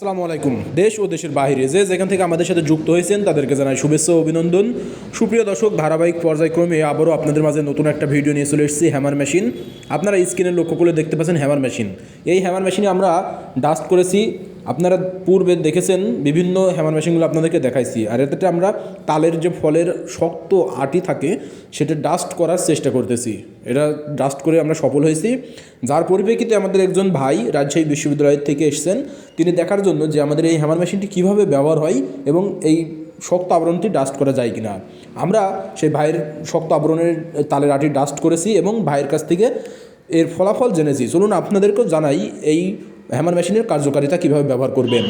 আসসালামু আলাইকুম। দেশ ও দেশের বাহিরে যে যেখান থেকে আমাদের সাথে যুক্ত হয়েছেন, তাদেরকে জানাই শুভেচ্ছা অভিনন্দন। সুপ্রিয় দর্শক, ধারাবাহিক পর্যায়ক্রমে আবারও আপনাদের মাঝে নতুন একটা ভিডিও নিয়ে চলে এসেছি হ্যামার মেশিন আপনারা স্ক্রিনের লক্ষ্য করে দেখতে পাচ্ছেন হ্যামার মেশিন এই হ্যামার মেশিনে আমরা ডাস্ট করেছি আপনারা পূর্বে দেখেছেন বিভিন্ন হ্যামার মেশিনগুলো আপনাদেরকে দেখাইছি। আর এতে আমরা তালের যে ফলের শক্ত আটি থাকে, সেটা ডাস্ট করার চেষ্টা করতেছি। এটা ডাস্ট করে আমরা সফল হয়েছি। যার পরিপ্রেক্ষিতে আমাদের একজন ভাই রাজশাহী বিশ্ববিদ্যালয় থেকে এসেছেন। তিনি দেখার জন্য যে আমাদের এই হ্যামার মেশিনটি কীভাবে ব্যবহার হয় এবং এই শক্ত আবরণটি ডাস্ট করা যায় কিনা। আমরা সেই ভাইয়ের শক্ত আবরণের তালের আটি ডাস্ট করেছি এবং ভাইয়ের কাছ থেকে এর ফলাফল জেনেছি। চলুন আপনাদেরকেও জানাই এই হ্যামার মেশিনের কার্যকারিতা কীভাবে ব্যবহার করবেন?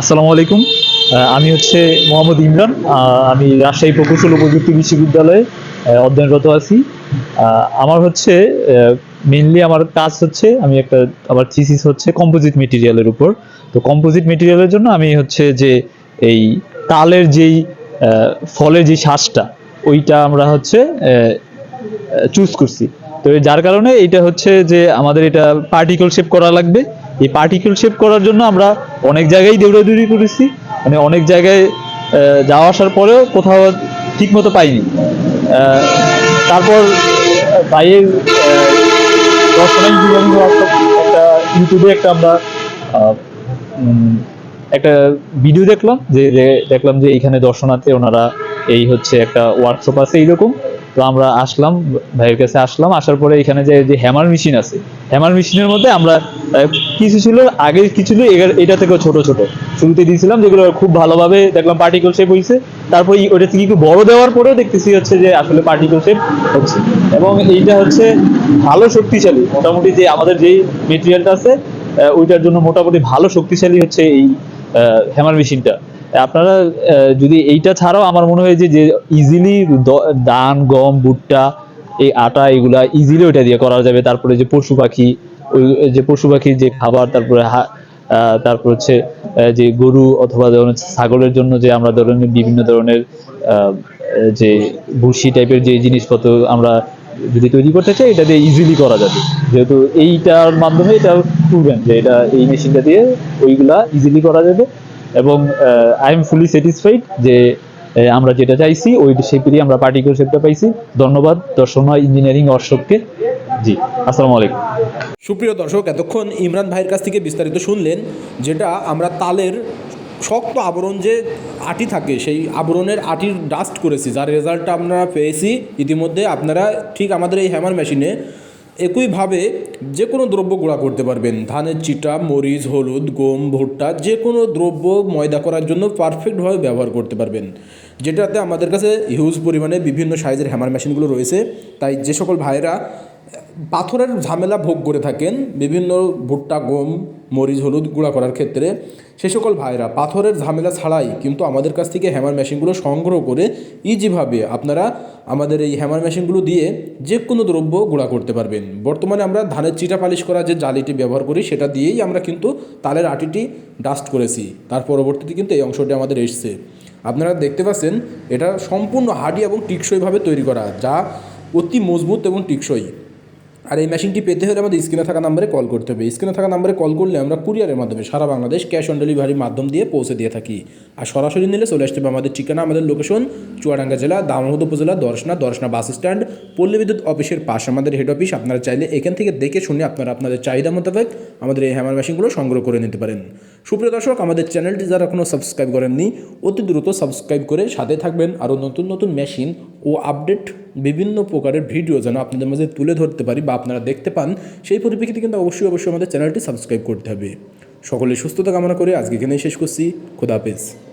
আসসালামু আলাইকুম। আমি হচ্ছে মোহাম্মদ ইমরান। আমি রাজশাহী প্রকৌশল প্রযুক্তি বিশ্ববিদ্যালয়ে অধ্যয়নরত আছি। আমার হচ্ছে মেনলি আমার কাজ হচ্ছে, আমি একটা, আমার থিসিস হচ্ছে কম্পোজিট মেটেরিয়ালের উপর। তো কম্পোজিট মেটেরিয়ালের জন্য আমি হচ্ছে যে এই তালের যেই ফলের যে শ্বাসটা, ওইটা আমরা হচ্ছে চুজ করছি। তো যার কারণে এটা হচ্ছে যে আমাদের এটা পার্টিকল শেপ করা লাগবে। এই পার্টিকল শেপ করার জন্য আমরা অনেক জায়গায় দৌড়াদৌড়ি করেছি। মানে অনেক জায়গায় যাওয়া আসার পরেও কোথাও ঠিক মতো পাইনি তারপর ভাইয়ের দর্শনাই জীবন একটা ইউটিউবে একটা আমরা একটা ভিডিও দেখলাম যে দেখলাম যে এখানে দর্শনার্থী ওনারা এই হচ্ছে একটা ওয়ার্কশপ আছে এইরকম। তো আমরা আসলাম, ভাইয়ের কাছে আসলাম, আসার পরে এখানে যে যে হ্যামার মেশিন আছে হ্যামার মেশিনের মধ্যে আমরা কিছু ছিল, আগে কিছু ছিল এটা থেকেও ছোট ছোট। শুরুতে দিয়েছিলাম, যেগুলো খুব ভালোভাবে দেখলাম পার্টিকল শেপ হয়েছে তারপর ওটা থেকে একটু বড় দেওয়ার পরেও দেখতেছি হচ্ছে যে, আসলে পার্টিকল শেপ হচ্ছে। এবং এইটা হচ্ছে ভালো শক্তিশালী। মোটামুটি যে আমাদের যেই মেটেরিয়ালটা আছে ওইটার জন্য মোটামুটি ভালো শক্তিশালী হচ্ছে এই হ্যামার মেশিনটা আপনারা যদি এইটা ছাড়াও আমার মনে হয় যে ইজিলি ধান গম, ভুট্টা, এই আটা, এগুলা ইজিলি ওইটা দিয়ে করা যাবে। তারপরে যে পশু পাখি, ওই, যে পশু পাখির যে খাবার, তারপরে তারপর হচ্ছে যে গরু অথবা ধরুন ছাগলের জন্য যে আমরা ধরুন বিভিন্ন ধরনের যে ভুসি টাইপের যে জিনিসপত্র আমরা যদি তৈরি করতে চাই, এটা দিয়ে ইজিলি করা যাবে। যেহেতু এইটার মাধ্যমে এটা প্রুভেন যে এটা এই মেশিনটা দিয়ে ওইগুলা ইজিলি করা যাবে। এবং আই এম ফুলি স্যাটিসফাইড যে আমরা যেটা চাইছি, ওই শেপেরই আমরা পার্টিকুলার শেপটা পাইছি। ধন্যবাদ দর্শনা ইঞ্জিনিয়ারিং অর্শককে জি, আসসালামু আলাইকুম। সুপ্রিয় দর্শক, এতক্ষণ ইমরান ভাইয়ের কাছ থেকে বিস্তারিত শুনলেন, যেটা আমরা তালের শক্ত আবরণ যে আটি থাকে, সেই আবরণের আটির ডাস্ট করেছি। যার রেজাল্টটা আমরা পেয়েছি, ইতিমধ্যে আপনারা ঠিক আমাদের এই হ্যামার মেশিনে একইভাবে যে কোনো দ্রব্য গুঁড়া করতে পারবেন। ধানের চিটা, মরিচ, হলুদ, গম, ভুট্টা যে কোনো দ্রব্য ময়দা করার জন্য পারফেক্টভাবে ব্যবহার করতে পারবেন। যেটাতে আমাদের কাছে হিউজ পরিমাণে বিভিন্ন সাইজের হ্যামার মেশিনগুলো রয়েছে। তাই যে সকল ভাইয়েরা পাথরের ঝামেলা ভোগ করে থাকেন বিভিন্ন ভুট্টা, গম, মরিচ, হলুদ গুঁড়া করার ক্ষেত্রে। সে সকল ভাইরা পাথরের ঝামেলা ছাড়াই কিন্তু আমাদের কাছ থেকে হ্যামার মেশিনগুলো সংগ্রহ করে ইজিভাবে আপনারা আমাদের এই হ্যামার মেশিনগুলো দিয়ে যে কোনো দ্রব্য গুঁড়া করতে পারবেন। বর্তমানে আমরা ধানের চিটা পালিশ করা যে জালিটি ব্যবহার করি, সেটা দিয়েই আমরা কিন্তু তালের আটিটি ডাস্ট করেছি। তার পরবর্তীতে কিন্তু এই অংশটি আমাদের এসছে। আপনারা দেখতে পাচ্ছেন, এটা সম্পূর্ণ হাডি এবং টিকসইভাবে তৈরি করা, যা অতি মজবুত এবং টিকসই। আর এই মেশিনটি পেতে হলে আমাদের স্ক্রিনে থাকা নাম্বারে কল করতে হবে। স্ক্রিনে থাকা নাম্বারে কল করলে আমরা কুরিয়ারের মাধ্যমে সারা বাংলাদেশ ক্যাশ অন ডেলিভারির মাধ্যম দিয়ে পৌঁছে দিয়ে থাকি। আর সরাসরি নিলে চলে আসতে হবে আমাদের ঠিকানা, আমাদের লোকেশন চুয়াডাঙ্গা জেলা দামোহদ উপজেলা, দর্শনা দর্শনা বাস স্ট্যান্ড পল্লী বিদ্যুৎ অফিসের পাশে আমাদের হেড অফিস আপনারা চাইলে এখান থেকে দেখে শুনে আপনারা আপনাদের চাহিদা মোতাবেক আমাদের এই হ্যামার মেশিনগুলো সংগ্রহ করে নিতে পারেন। সুপ্রিয় দর্শক, আমাদের চ্যানেলটি যারা এখনও সাবস্ক্রাইব করেননি, অতি দ্রুত সাবস্ক্রাইব করে সাথে থাকবেন। আরও নতুন নতুন মেশিন ও আপডেট বিভিন্ন প্রকারের ভিডিও যেন আপনাদের মাঝে তুলে ধরতে পারি বা আপনারা দেখতে পান, সেই পরিপ্রেক্ষিতে কিন্তু অবশ্যই অবশ্যই আমাদের চ্যানেলটি সাবস্ক্রাইব করতে হবে। সকলে সুস্থতা কামনা করে আজকে এখানেই শেষ করছি। খোদা হাফেজ।